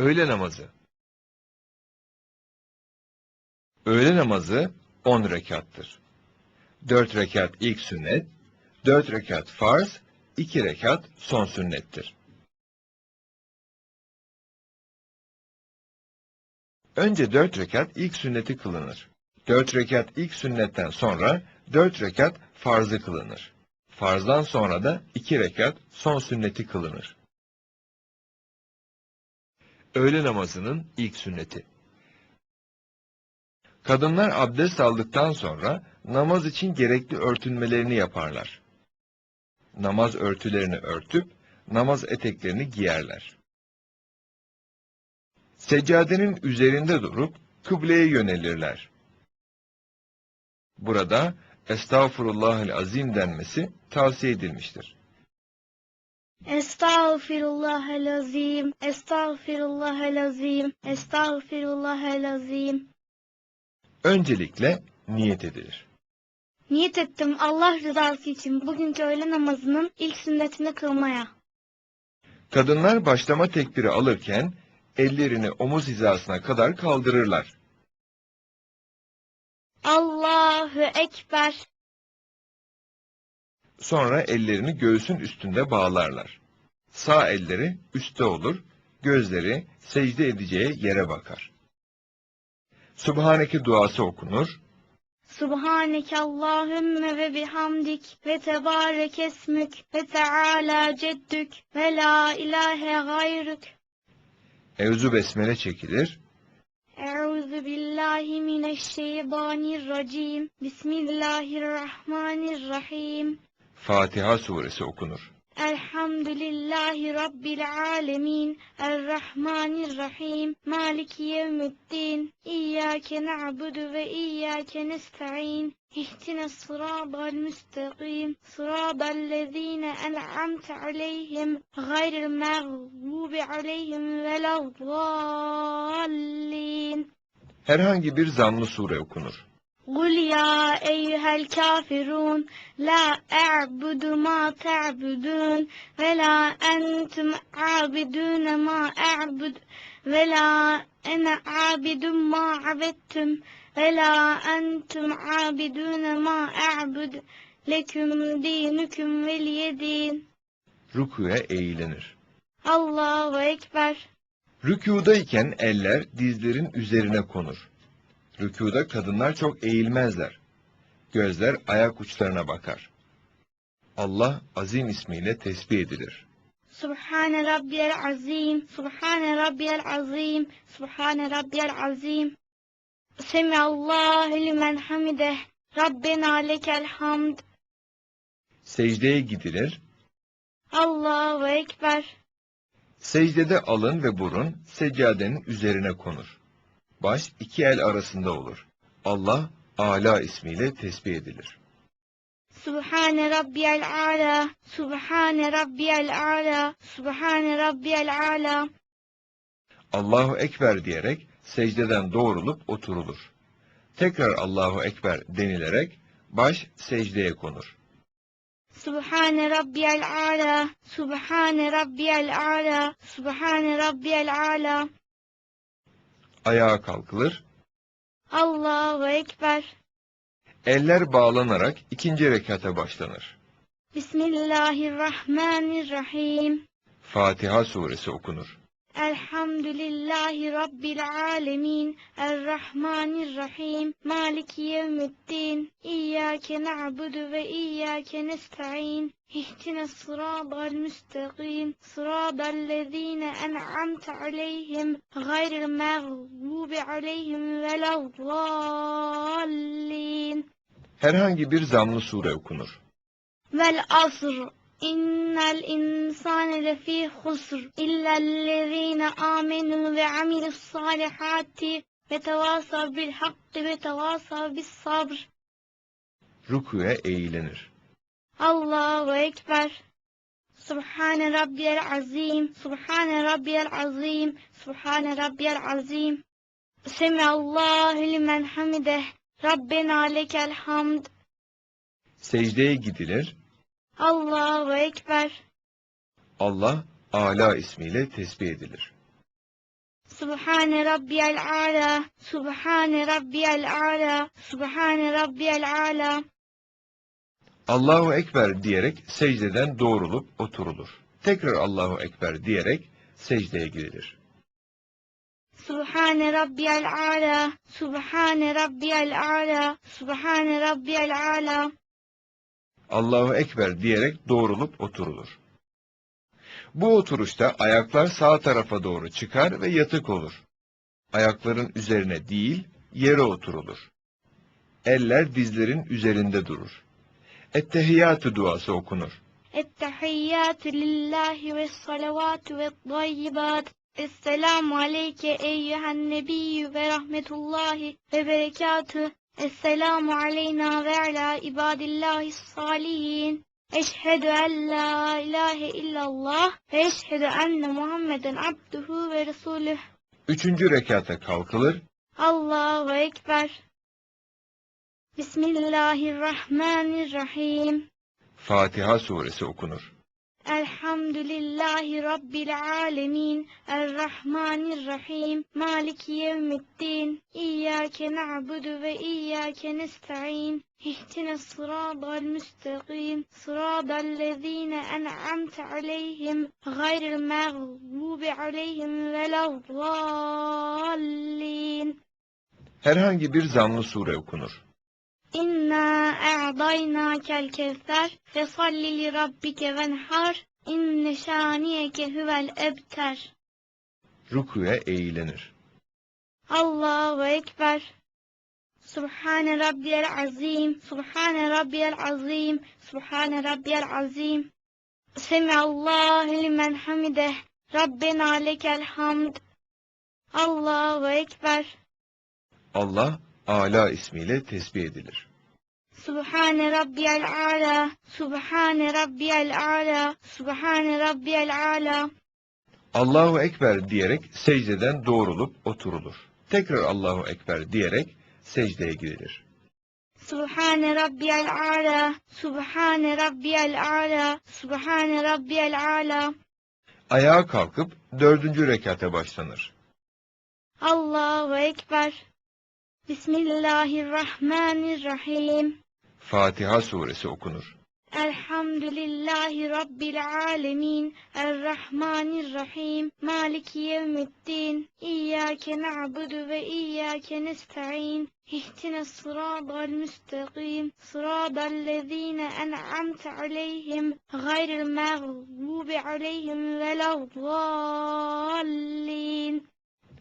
Öğle namazı. Öğle namazı 10 rekattır. 4 rekat ilk sünnet, 4 rekat farz, 2 rekat son sünnettir. Önce 4 rekat ilk sünneti kılınır. 4 rekat ilk sünnetten sonra 4 rekat farzı kılınır. Farzdan sonra da 2 rekat son sünneti kılınır. Öğle namazının ilk sünneti. Kadınlar abdest aldıktan sonra namaz için gerekli örtünmelerini yaparlar. Namaz örtülerini örtüp namaz eteklerini giyerler. Seccadenin üzerinde durup kıbleye yönelirler. Burada Estağfurullahel azim denmesi tavsiye edilmiştir. Estağfirullahel-azim, estağfirullahel-azim, estağfirullahel-azim. Öncelikle niyet edilir. Niyet ettim Allah rızası için bugünkü öğle namazının ilk sünnetini kılmaya. Kadınlar başlama tekbiri alırken ellerini omuz hizasına kadar kaldırırlar. Allahu Ekber. Sonra ellerini göğsün üstünde bağlarlar. Sağ elleri üstte olur, gözleri secde edeceği yere bakar. Subhaneke duası okunur. Subhaneke Allahümme ve bihamdik ve tebarek esmük ve teala ceddük ve la ilahe gayrük. Evzu besmele çekilir. Euzu billahi mineşşeytanirracim. Bismillahirrahmanirrahim. Fatiha suresi okunur. Elhamdülillahi Rabbil alemin. Errahmanirrahim. Maliki yevmiddin. İyyâke na'budu ve iyyâke nesta'in. İhdina sıratal müstakim. Sıratallezîne en'amte aleyhim. Gayril mağlubi aleyhim veleddallin. Herhangi bir zanlı sure okunur. قل يا أيها الكافرون لا أعبد ما تعبدون ولا أنتم عابدون ما أعبد ولا أنا عابد ما عبدتم ولا أنتم عابدون ما أعبد لكم دينكم ولي دين Rükuya eğilinir. الله أكبر Rükudayken eller dizlerin üzerine konur. Rükuda kadınlar çok eğilmezler. Gözler ayak uçlarına bakar. Allah azim ismiyle tesbih edilir. Subhane Rabbiyel Azim, Subhane Rabbiyel Azim, Subhane Rabbiyel Azim. Semiallahu limen hamideh, Rabbena lekel hamd. Secdeye gidilir. Allahu Ekber. Secdede alın ve burun seccadenin üzerine konur. Baş iki el arasında olur. Allah Ala ismiyle tesbih edilir. Subhane Rabbiyel Ala, Subhane Rabbiyel Ala, Subhane Rabbiyel Ala. Allahu Ekber diyerek secdeden doğrulup oturulur. Tekrar Allahu Ekber denilerek baş secdeye konur. Subhane Rabbiyel Ala, Subhane Rabbiyel Ala, Subhane Rabbiyel Ala ayağa kalkılır. Allahu Ekber. Eller bağlanarak ikinci rekata başlanır. Bismillahirrahmanirrahim. Fatiha suresi okunur. Elhamdülillahi Rabbil alemin. Errahmanirrahim. Maliki yevmiddin. İyyâke na'budu ve iyyâke nesta'in. İhdina sıratal müstakim. Sıratallezîne en'amte aleyhim. Gayril mağlubi aleyhim veleddallin. Herhangi bir zamlı sure okunur. Vel asr. İnnel insane lefî husr. İllellezîne âmenû ve amilussâlihâti ve tevâsav bil hakkı ve tevâsav bis sabr. Rükuya eğilinir. Allahu Ekber. Subhane Rabbiyel Azim. Subhane Rabbiyel Azim. Subhane Rabbiyel Azim. Semiallahu limen hamideh. Rabbena lekel hamd. Secdeye gidilir. Allahu Ekber. Allah Ala ismiyle tesbih edilir. Subhane rabbiyel ala. Subhane rabbiyel ala. Subhane rabbiyel ala. Allahu Ekber diyerek secdeden doğrulup oturulur. Tekrar Allahu Ekber diyerek secdeye girilir. Subhane rabbiyel ala. Subhane rabbiyel ala. Subhane rabbiyel ala. Allahu Ekber diyerek doğrulup oturulur. Bu oturuşta ayaklar sağ tarafa doğru çıkar ve yatık olur. Ayakların üzerine değil, yere oturulur. Eller dizlerin üzerinde durur. Ettehiyyatü duası okunur. Ettehiyyatü lillahi ve salavatü ve tayyibat. Esselamu aleyke eyyühen nebiyyü ve rahmetullahi ve berekatü. Esselamu aleyna ve ala ibadillahi salihin. Eşhedü en la ilahe illallah ve eşhedü enne Muhammeden abduhu ve resulüh. Üçüncü rekata kalkılır. Allahu Ekber. Bismillahirrahmanirrahim. Fatiha suresi okunur. الحمد لله رب العالمين الرحمن الرحيم مالك يوم الدين إياك نعبد وإياك نستعين اهدنا الصراط المستقيم صراط الذين أنعمت عليهم غير المغضوب عليهم ولا الضالين Herhangi bir zanlı sure okunur. İnna a'daynakel kevser ve salli li rabbike venhar inne şaniyeke huvel ebter. Rukuya eğilenir. Allahu Ekber. Subhane Rabbiyel Azim. Subhane Rabbiyel Azim. Subhane Rabbiyel Azim. Semiallahu limen hamideh. Rabbena lekel hamd. Allahu Ekber. Allah Ala ismiyle tesbih edilir. Subhane rabbiyal ala, subhane rabbiyal ala, subhane rabbiyal ala. Allahu Ekber diyerek secdeden doğrulup oturulur. Tekrar Allahu Ekber diyerek secdeye gidilir. Subhane rabbiyal ala, subhane rabbiyal ala, subhane rabbiyal ala. Ayağa kalkıp dördüncü rekate başlanır. Allahu Ekber. Bismillahirrahmanirrahim. Fatiha suresi okunur. Elhamdülillahi Rabbil alemin. Errahmanirrahim. Maliki yevmiddin. İyyâke na'budu ve iyyâke nesta'in. İhtine sıradal müstakim. Sıradal lezîne en'amte aleyhim. Gayril mağlubi aleyhim ve levdallin.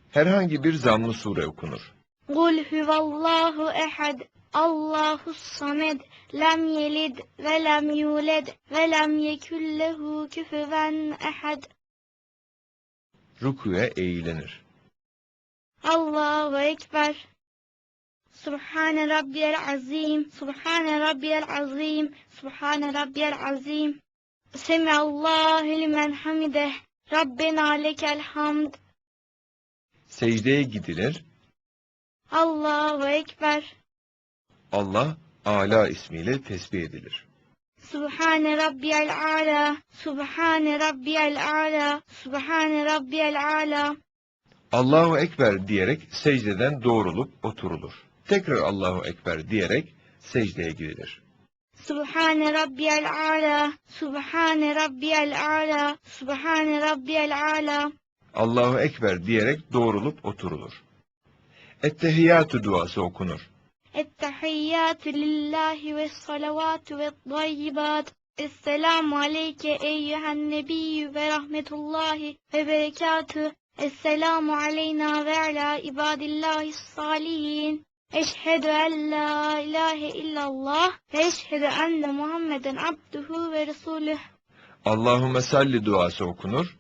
Herhangi bir zanlı sure okunur. Kul huvallahu ehad. Allahu samed. Lem yelid ve lem yuled ve lem yekullehu küfüven ehad. Rüküye eğilenir. Allahu Ekber. Subhane Rabbiyel Azim. Subhane Rabbiyel Azim. Subhane Rabbiyel Azim. Semiallahu limen hamideh. Rabbena lekel hamd. Secdeye gidilir Allahu Ekber. Allah, Ala ismiyle tesbih edilir. Subhane Rabbiyel Ala, Subhane Rabbiyel Ala, Subhane Rabbiyel Ala. Allahu Ekber diyerek secdeden doğrulup oturulur. Tekrar Allahu Ekber diyerek secdeye gidilir. Subhane Rabbiyel Ala, Subhane Rabbiyel Ala, Subhane Rabbiyel Ala. Allahu Ekber diyerek doğrulup oturulur. Ettehiyyatü duası okunur. Ettehiyyatü lillahi ve salavatü ve tayyibat. Esselamu aleyke eyyühen nebiyyü ve rahmetullahi ve berekatü. Esselamu aleyna ve ala ibadillahi salihin. Eşhedü en la ilahe illallah ve eşhedü enne Muhammeden abduhu ve resulüh. Allahümme salli duası okunur.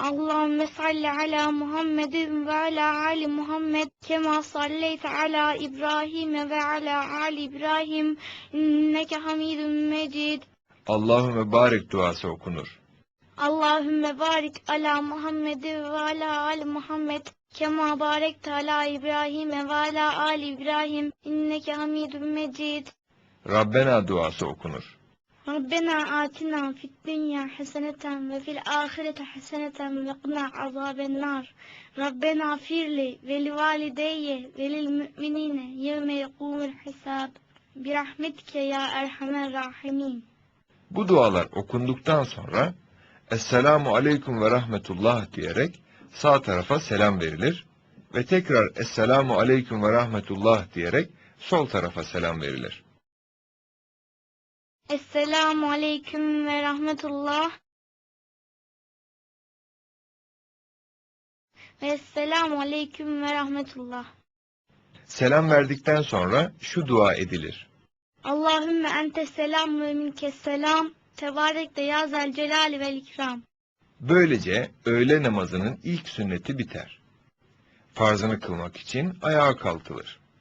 Allahümme salli ala Muhammedin ve ala Ali Muhammed kema salleyte ala İbrahim ve ala Ali İbrahim inneke hamidun mecid. Allahümme barik duası okunur. Allahümme barik ala Muhammedin ve ala Ali Muhammed kema barekte ala İbrahim ve ala Ali İbrahim inneke hamidun mecid. Rabbena duası okunur. ربنا آتنا في الدنيا حسنة وفي الآخرة حسنة وقنا عذاب النار ربنا اغفر لي ولوالدي وللمؤمنين يوم يقوم الحساب برحمتك يا أرحم الراحمين Bu dualar okunduktan sonra Esselamu Aleyküm ve Rahmetullah diyerek sağ tarafa selam verilir ve tekrar Esselamu Aleyküm ve Rahmetullah diyerek sol tarafa selam verilir. Esselamu Aleyküm ve Rahmetullah ve Esselamu Aleyküm ve Rahmetullah Selam verdikten sonra şu dua edilir. Allahümme ente selam ve minke selam tebarek de ya zel celali vel ikram Böylece öğle namazının ilk sünneti biter. Farzını kılmak için ayağa kalkılır.